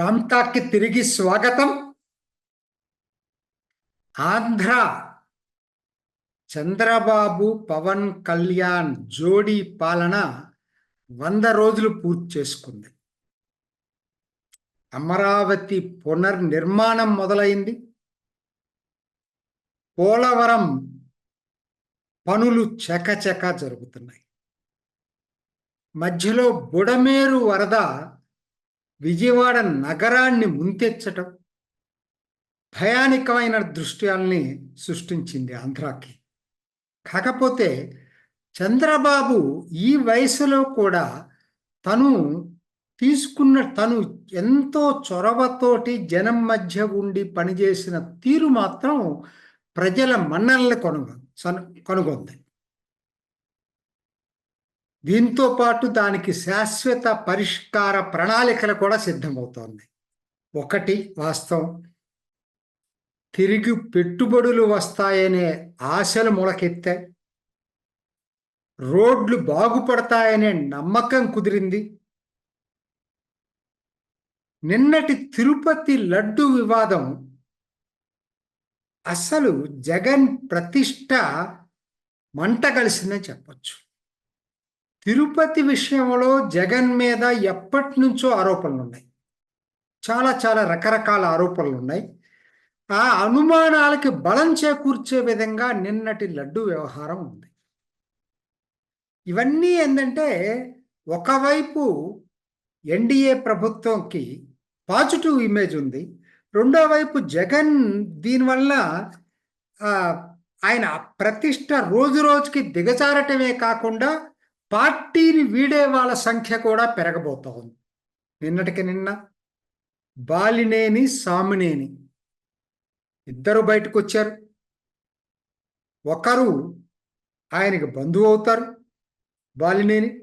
రామ్తాక్కి తిరిగి స్వాగతం. ఆంధ్ర చంద్రబాబు పవన్ కళ్యాణ్ జోడీ పాలన వంద రోజులు పూర్తి చేసుకుంది. అమరావతి పునర్నిర్మాణం మొదలైంది. పోలవరం పనులు చకచక జరుగుతున్నాయి. మధ్యలో బుడమేరు వరద విజయవాడ నగరాన్ని ముంతెచ్చటం భయానికమైన దృశ్యాల్ని సృష్టించింది ఆంధ్రాకి. కాకపోతే చంద్రబాబు ఈ వయసులో కూడా తను తీసుకున్న తను ఎంతో చొరవతోటి జనం మధ్య ఉండి పనిచేసిన తీరు మాత్రం ప్రజల మన్నల్ని కొనుగొ కనుగొంది. దీంతో పాటు దానికి శాశ్వత పరిష్కార ప్రణాళికలు కూడా సిద్ధమవుతోంది. ఒకటి వాస్తవం. తిరిగి పెట్టుబడులు వస్తాయనే ఆశలు మొలకెత్తాయి రోడ్లు బాగుపడతాయనే నమ్మకం కుదిరింది. నిన్నటి తిరుపతి లడ్డు వివాదం అసలు జగన్ ప్రతిష్ట మంట కలిసిందని చెప్పచ్చు. తిరుపతి విషయంలో జగన్ మీద ఎప్పటి నుంచో ఆరోపణలు ఉన్నాయి. చాలా చాలా రకరకాల ఆరోపణలు ఉన్నాయి. ఆ అనుమానాలకి బలం చేకూర్చే విధంగా నిన్నటి లడ్డు వ్యవహారం ఉంది. ఇవన్నీ ఏంటంటే ఒకవైపు ఎన్డీఏ ప్రభుత్వంకి పాజిటివ్ ఇమేజ్ ఉంది. రెండో వైపు జగన్ దీనివల్ల ఆయన ప్రతిష్ట రోజు రోజుకి దిగజారటమే కాకుండా పార్టీని వీడే వాళ్ళ సంఖ్య కూడా పెరగబోతా ఉంది నిన్నటికి నిన్న బాలినేని సామినేని ఇద్దరు బయటకు వచ్చారు. ఒకరు ఆయనకి బంధువు అవుతారు బాలినేని.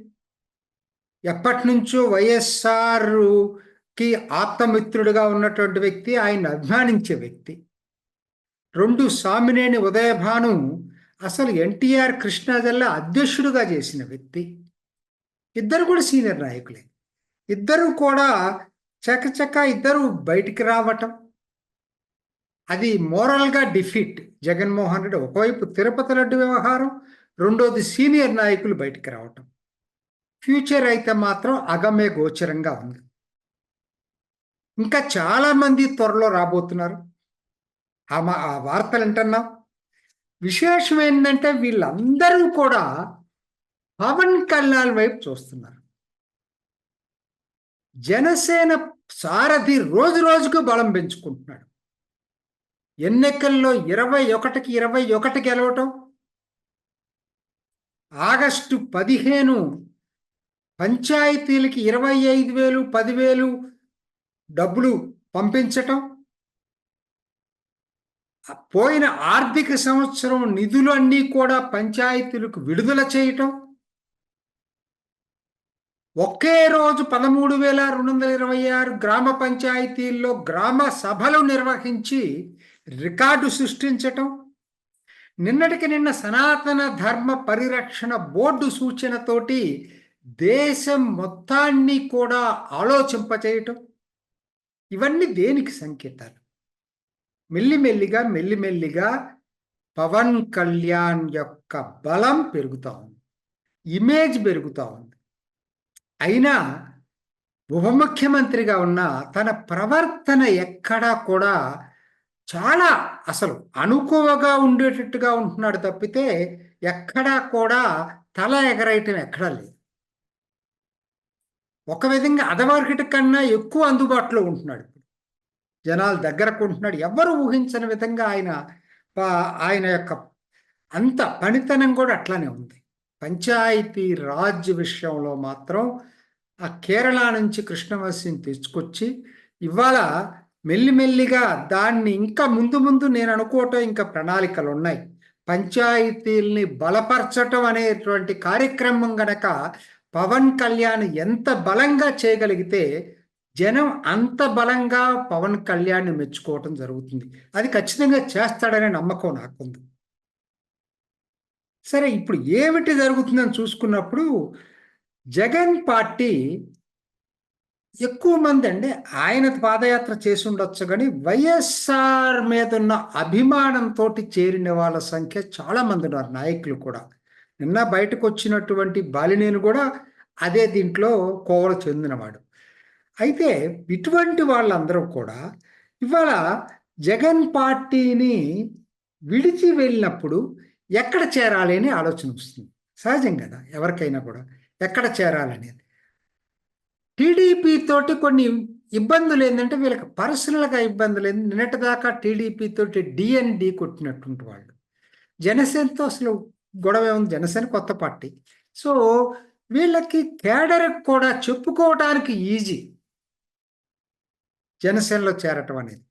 ఎప్పటి నుంచో వైఎస్ఆర్కి ఆత్మమిత్రుడిగా ఉన్నటువంటి వ్యక్తి ఆయన అభిమానించే వ్యక్తి. రెండు సామినేని ఉదయభాను అసలు ఎన్టీఆర్ కృష్ణా జిల్లా అధ్యక్షుడుగా చేసిన వ్యక్తి. ఇద్దరు కూడా సీనియర్ నాయకులే. ఇద్దరు కూడా చకచక ఇద్దరు బయటికి రావటం. అది మోరల్గా డిఫీట్. జగన్మోహన్ రెడ్డి ఒకవైపు తిరుపతి లడ్డు వ్యవహారం రెండోది సీనియర్ నాయకులు బయటికి రావటం. ఫ్యూచర్ అయితే మాత్రం అగమే గోచరంగా ఉంది. ఇంకా చాలామంది త్వరలో రాబోతున్నారు. ఆ ఆ వార్తలు వింటున్నాం. విశేషం ఏంటంటే వీళ్ళందరూ కూడా పవన్ కళ్యాణ్ వైపు చూస్తున్నారు. జనసేన సారథి రోజు రోజుకు బలం పెంచుకుంటున్నాడు. ఎన్నికల్లో ఇరవై ఒకటికి ఇరవై ఒకటి గెలవటం ఆగస్టు పదిహేను పంచాయతీలకి ఇరవై ఐదు వేలు పదివేలు డబ్బులు పంపించటం పోయిన ఆర్థిక సంవత్సరం నిధులు అన్నీ కూడా పంచాయతీలకు విడుదల చేయటం ఒకే రోజు పదమూడు వేల రెండు వందల ఇరవై ఆరు గ్రామ పంచాయతీల్లో గ్రామ సభలు నిర్వహించి రికార్డు సృష్టించటం నిన్నటికి నిన్న సనాతన ధర్మ పరిరక్షణ బోర్డు సూచనతోటి దేశం మొత్తాన్ని కూడా ఆలోచింపచేయటం. ఇవన్నీ దేనికి సంకేతాలు? మెల్లిమెల్లిగా మెల్లిమెల్లిగా పవన్ కళ్యాణ్ యొక్క బలం పెరుగుతూ ఉంది. ఇమేజ్ పెరుగుతూ ఉంది. అయినా ఉప ముఖ్యమంత్రిగా ఉన్న తన ప్రవర్తన ఎక్కడా కూడా చాలా అసలు అనుకోవగా ఉండేటట్టుగా ఉంటున్నాడు తప్పితే ఎక్కడా కూడా తల ఎగరేయటం ఎక్కడా లేదు. ఒక విధంగా అదమార్కెట్ కన్నా ఎక్కువ అందుబాటులో ఉంటున్నాడు. జనాలు దగ్గరకు ఉంటున్నాడు ఎవరు ఊహించని విధంగా ఆయన ఆయన యొక్క అంత పనితనం కూడా అట్లానే ఉంది. పంచాయతీ రాజ్ విషయంలో మాత్రం ఆ కేరళ నుంచి కృష్ణవస్సిని తెచ్చుకొచ్చి ఇవాళ మెల్లిమెల్లిగా దాన్ని ఇంకా ముందు ముందు నేను అనుకోవటం ఇంకా ప్రణాళికలు ఉన్నాయి పంచాయతీల్ని బలపరచటం అనేటువంటి కార్యక్రమం గనక పవన్ కళ్యాణ్ ఎంత బలంగా చేయగలిగితే జనం అంత బలంగా పవన్ కళ్యాణ్ని మెచ్చుకోవటం జరుగుతుంది. అది ఖచ్చితంగా చేస్తాడనే నమ్మకం నాకుంది. సరే ఇప్పుడు ఏమిటి జరుగుతుందని చూసుకున్నప్పుడు జగన్ పార్టీ ఎక్కువ మంది అండి ఆయన పాదయాత్ర చేసి ఉండొచ్చు కానీ వైఎస్ఆర్ మీద ఉన్న అభిమానంతో చేరిన వాళ్ళ సంఖ్య చాలా మంది ఉన్నారు నాయకులు కూడా. నిన్న బయటకు వచ్చినటువంటి బాలినేని కూడా అదే దీంట్లో కోవలు చెందినవాడు. అయితే ఇటువంటి వాళ్ళందరూ కూడా ఇవాళ జగన్ పార్టీని విడిచి వెళ్ళినప్పుడు ఎక్కడ చేరాలి అని ఆలోచన వస్తుంది? సహజం కదా ఎవరికైనా కూడా ఎక్కడ చేరాలనేది టీడీపీ తోటి కొన్ని ఇబ్బందులు ఏంటంటే వీళ్ళకి పర్సనల్గా ఇబ్బందులు ఏంది? నిన్నటి దాకా టీడీపీ తోటి డిఎన్డి కొట్టినటువంటి వాళ్ళు. జనసేనతో అసలు గొడవ ఉంది జనసేన కొత్త పార్టీ. సో వీళ్ళకి కేడర్ కూడా చెప్పుకోవడానికి ఈజీ. జనసేనలో చేరటం అనేది.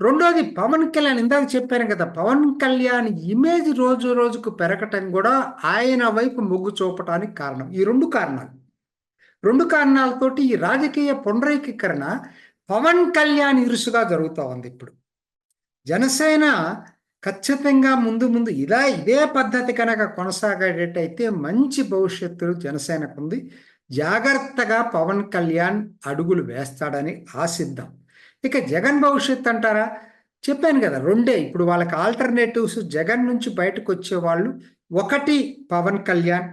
రెండోది పవన్ కళ్యాణ్ ఇందాక చెప్పాను కదా పవన్ కళ్యాణ్ ఇమేజ్ రోజు రోజుకు పెరగటం కూడా ఆయన వైపు మొగ్గు చూపటానికి కారణం. ఈ రెండు కారణాలు. రెండు కారణాలతోటి ఈ రాజకీయ పునరీకీకరణ పవన్ కళ్యాణ్ ఇరుసుగా జరుగుతూ ఉంది ఇప్పుడు. జనసేన ఖచ్చితంగా ముందు ముందు ఇలా ఇదే పద్ధతి కనుక కొనసాగేటట్టయితే మంచి భవిష్యత్తు జనసేనకు ఉంది జాగ్రత్తగా పవన్ కళ్యాణ్ అడుగులు వేస్తాడని ఆశిద్దాం. ఇక జగన్ భవిష్యత్ అంటారా? చెప్పాను కదా రెండే. ఇప్పుడు వాళ్ళకి ఆల్టర్నేటివ్స్ జగన్ నుంచి బయటకు వచ్చే వాళ్ళు ఒకటి పవన్ కళ్యాణ్.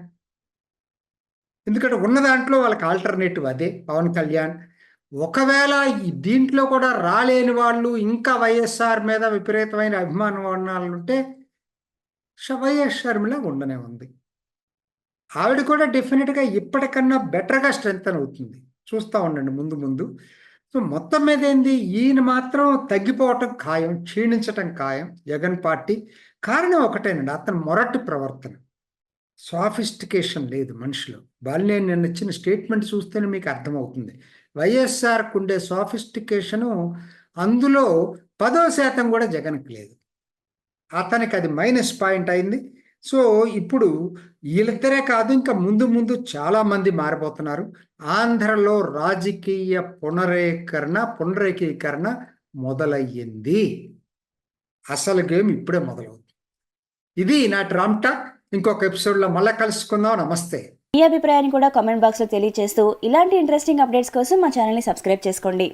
ఎందుకంటే ఉన్న దాంట్లో వాళ్ళకి ఆల్టర్నేటివ్ అదే పవన్ కళ్యాణ్. ఒకవేళ ఈ దీంట్లో కూడా రాలేని వాళ్ళు ఇంకా వైఎస్ఆర్ మీద విపరీతమైన అభిమానం వర్ణాలు ఉంటే వైఎస్ షర్మిల ఉండనే ఉంది. ఆవిడ కూడా డెఫినెట్గా ఇప్పటికన్నా బెటర్గా స్ట్రెంగ్త్ అవుతుంది. చూస్తూ ఉండండి ముందు ముందు. సో మొత్తం మీద ఏంది? ఈయన మాత్రం తగ్గిపోవటం ఖాయం క్షీణించటం ఖాయం. జగన్ పార్టీ కారణం ఒకటేనండి అతను మొరటి ప్రవర్తన. సాఫిస్టికేషన్ లేదు మనిషిలో. బాలినేని నిన్న ఇచ్చిన స్టేట్మెంట్ చూస్తేనే మీకు అర్థమవుతుంది. వైఎస్ఆర్కు ఉండే సాఫిస్టికేషను అందులో పదో శాతం కూడా జగన్కి లేదు. అతనికి అది మైనస్ పాయింట్ అయింది. సో ఇప్పుడు వీళ్ళిద్దరే కాదు ఇంకా ముందు ముందు చాలా మంది మారిపోతున్నారు. ఆంధ్రలో రాజకీయ పునరేకరణ పునరేకీకరణ మొదలయ్యింది. అసలు గేమ్ ఇప్పుడే మొదలవుతుంది. ఇది నా డ్రామ్ టాక్. ఇంకొక ఎపిసోడ్లో మళ్ళీ కలుసుకుందాం. నమస్తే. మీ అభిప్రాయాన్ని కూడా కామెంట్ బాక్స్లో తెలియజేస్తూ ఇలాంటి ఇంట్రెస్టింగ్ అప్డేట్స్ కోసం మా ఛానల్ని సబ్స్క్రైబ్ చేసుకోండి.